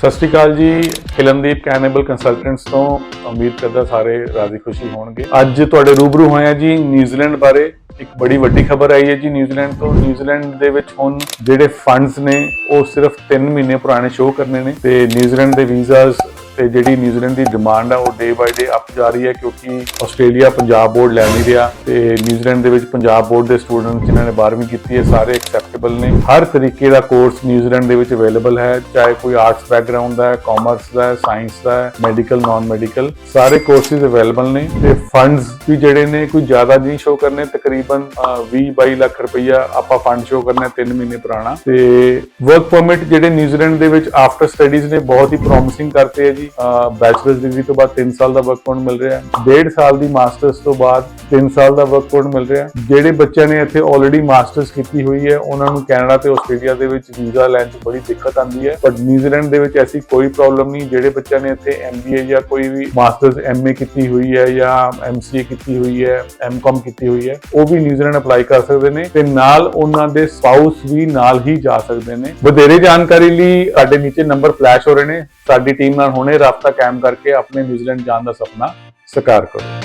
ਸਤਿ ਸ਼੍ਰੀ ਅਕਾਲ ਜੀ ਕਿਲਨਦੀਪ ਕੈਨੇਬਲ ਕੰਸਲਟੈਂਟਸ ਤੋਂ ਉਮੀਦ ਕਰਦਾ ਸਾਰੇ ਰਾਜ਼ੀ ਖੁਸ਼ੀ ਹੋਣਗੇ। ਅੱਜ ਤੁਹਾਡੇ ਰੂਬਰੂ ਹੋਏ ਆ ਜੀ ਨਿਊਜ਼ੀਲੈਂਡ ਬਾਰੇ। ਇੱਕ ਬੜੀ ਵੱਡੀ ਖਬਰ ਆਈ ਹੈ ਜੀ ਨਿਊਜ਼ੀਲੈਂਡ ਤੋਂ। ਨਿਊਜ਼ੀਲੈਂਡ ਦੇ ਵਿੱਚ ਹੁਣ ਜਿਹੜੇ ਫੰਡਸ ਨੇ, ਉਹ ਸਿਰਫ 3 ਮਹੀਨੇ ਪੁਰਾਣੇ ਸ਼ੋਅ ਕਰਨੇ ਨੇ ਤੇ ਨਿਊਜ਼ੀਲੈਂਡ ਦੇ ਵੀਜ਼ਾਸ ਤੇ ਜਿਹੜੀ ਨਿਊਜ਼ੀਲੈਂਡ ਦੀ ਡਿਮਾਂਡ ਆ ਉਹ ਡੇ ਬਾਈ ਡੇ ਅਪ ਜਾ ਰਹੀ ਹੈ ਕਿਉਂਕਿ ਆਸਟ੍ਰੇਲੀਆ ਪੰਜਾਬ ਬੋਰਡ ਲੈ ਨਹੀਂ ਰਿਹਾ ਤੇ ਨਿਊਜ਼ੀਲੈਂਡ ਦੇ ਵਿੱਚ ਪੰਜਾਬ ਬੋਰਡ ਦੇ ਸਟੂਡੈਂਟ ਜਿਨ੍ਹਾਂ ਨੇ 12ਵੀਂ ਕੀਤੀ ਹੈ ਸਾਰੇ ਐਕਸੈਪਟੇਬਲ ਨੇ। ਹਰ ਤਰੀਕੇ ਦਾ ਕੋਰਸ ਨਿਊਜ਼ੀਲੈਂਡ ਦੇ ਵਿੱਚ ਅਵੇਲੇਬਲ ਹੈ ਚਾਹੇ ਕੋਈ ਆਰਟਸ ਬੈਕਗ੍ਰਾਉਂਡ ਦਾ ਹੈ ਕਾਮਰਸ ਦਾ ਹੈ ਸਾਇੰਸ ਦਾ ਹੈ ਮੈਡੀਕਲ ਨਾਨ ਮੈਡੀਕਲ ਸਾਰੇ ਕੋਰਸਿਸ ਅਵੇਲੇਬਲ ਨੇ ਤੇ ਫੰਡਸ ਵੀ ਜਿਹੜੇ ਨੇ ਕੋਈ ਜ਼ਿਆਦਾ ਨਹੀਂ ਸ਼ੋ ਕਰਨੇ ਤਕਰੀਬਨ ਅਹ, 20 22 ਲੱਖ ਰੁਪਈਆ ਆਪਾਂ ਫੰਡ ਸ਼ੋ ਕਰਨਾ 3 ਮਹੀਨੇ ਪੁਰਾਣਾ। ਤੇ ਵਰਕ ਪਰਮਿਟ ਜਿਹੜੇ ਨਿਊਜ਼ੀਲੈਂਡ ਦੇ ਵਿੱਚ ਆਫਟਰ ਸਟੱਡੀਜ਼ ਨੇ ਬਹੁਤ ਹੀ ਪ੍ਰੋਮਿਸਿੰਗ ਕਰਤੇ ਹੈ ਜੀ। ਬੈਚਲਰਸ ਡਿਗਰੀ ਤੋਂ ਬਾਅਦ 3 ਸਾਲ ਦਾ ਵਰਕ ਪਰਮਿਟ ਮਿਲ ਰਿਹਾ ਹੈ। ਡੇਢ ਸਾਲ ਦੀ ਮਾਸਟਰਸ ਤੋਂ ਬਾਅਦ 3 ਸਾਲ ਦਾ ਵਰਕ ਪਰਮਿਟ ਮਿਲ ਰਿਹਾ ਹੈ। ਜਿਹੜੇ ਬੱਚਿਆਂ ਨੇ ਇੱਥੇ ਆਲਰੇਡੀ ਮਾਸਟਰਸ ਕੀਤੀ ਹੋਈ ਹੈ, ਉਹਨਾਂ ਨੂੰ ਕੈਨੇਡਾ ਤੇ ਆਸਟ੍ਰੇਲੀਆ ਦੇ ਵਿੱਚ ਵੀਜ਼ਾ ਲੈਣ 'ਚ ਬੜੀ ਦਿੱਕਤ ਆਉਂਦੀ ਹੈ। ਬਟ ਨਿਊਜ਼ੀਲੈਂਡ ਦੇ ਵਿੱਚ ਐਸੀ ਕੋਈ ਪ੍ਰੋਬਲਮ ਨਹੀਂ, ਜਿਹੜੇ ਬੱਚਿਆਂ ਨੇ ਇੱਥੇ ਐਮਬੀਏ ਜਾਂ ਕੋਈ ਵੀ ਮਾਸਟਰਸ ਐਮਏ ਕੀਤੀ ਹੋਈ ਹੈ ਜਾਂ ਐਮਸੀਏ ਕੀਤੀ ਹੋਈ ਹੈ ਐਮਕਾਮ ਕੀਤੀ ਹੋਈ ਹੈ, ਉਹ ਵੀ ਨਿਊਜ਼ੀਲੈਂਡ ਅਪਲਾਈ ਕਰ ਸਕਦੇ ਨੇ ਤੇ ਨਾਲ ਉਹਨਾਂ ਦੇ ਸਪਾਊਸ ਵੀ ਨਾਲ ਹੀ ਜਾ ਸਕਦੇ ਨੇ। ਵਧੇਰੇ ਜਾਣਕਾਰੀ ਲਈ ਸਾਡੇ ਨੀਚੇ ਨੰਬਰ ਫਲੈਸ਼ ਹੋ ਰਹੇ ਨੇ। ਸਾਡੀ ਟੀਮ ਨਾਲ ਹੁਣੇ ਰਾਬਤਾ ਕਾਇਮ ਕਰਕੇ ਆਪਣੇ ਨਿਊਜ਼ੀਲੈਂਡ ਜਾਣ ਦਾ ਸੁਪਨਾ ਸਾਕਾਰ ਕਰੋ।